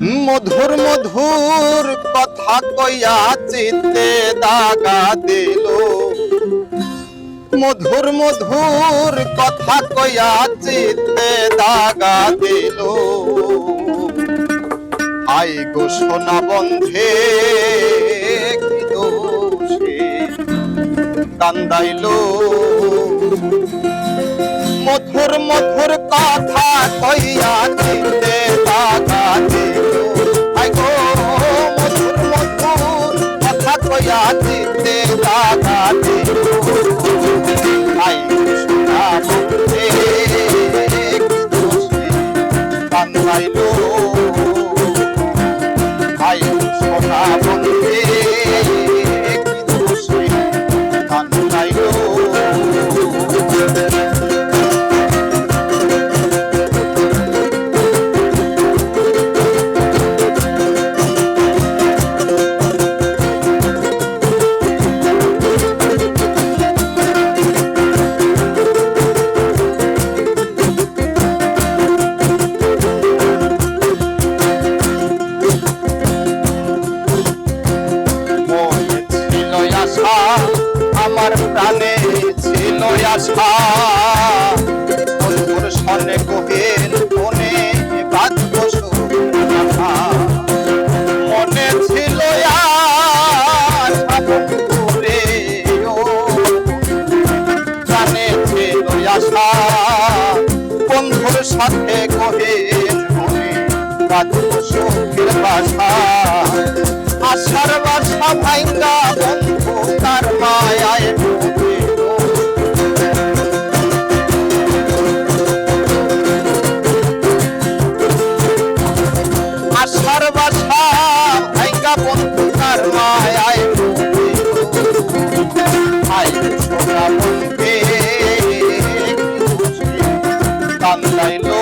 মধুর মধুর কথা কইয়া চিত্তে দাগা দিল। মধুর মধুর কথা কইয়া চিত্তে দাগা দিল। আই গো সোনা বন্ধে, কি কান্দাইলো। মধুর মধুর কথা কইয়া চিত্তে সাথে কহিল মনে বাঁচব সুখের বাসা। আশার বাসা ভাইঙ্গা বন্ধু তার মায়ায় আশার বাসা কান্দাইলো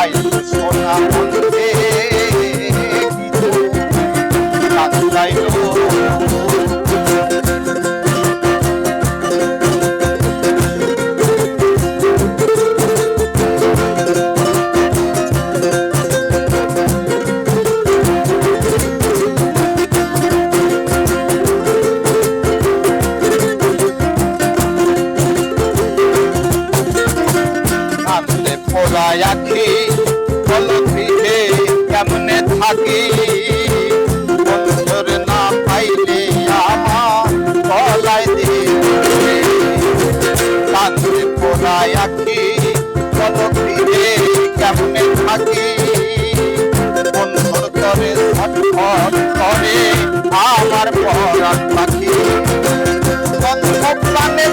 আই সোনা বন্ধে বলো ফিরে কেমনে থাকি? বন্ধুর না পাইলে আমার গলায় দিলে। কান্দে পোড়ায় আখি বলো কেমনে থাকি? আমার পরাণ পাখি। বন্ধু প্রাণে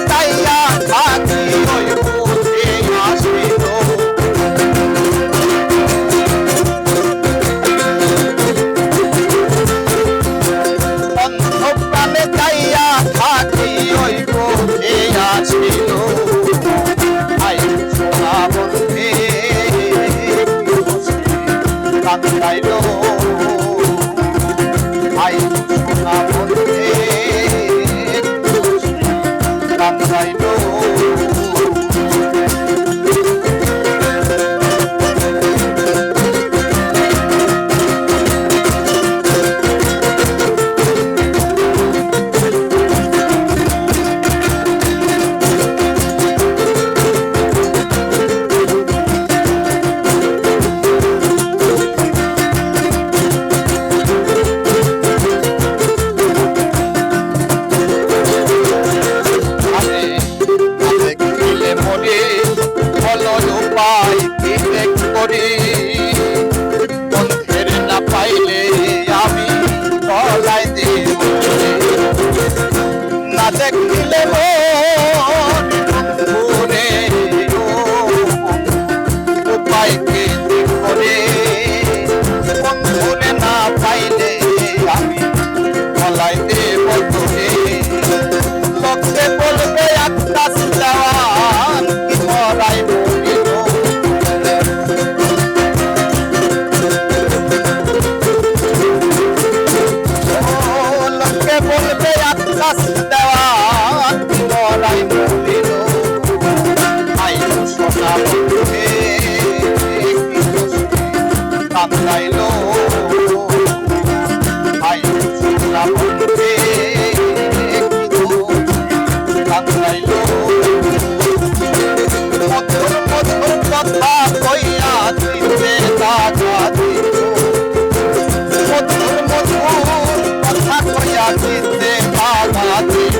শ্বাস দেওয়া বলাই মন্দির আইন সোনা কান্দাইল ti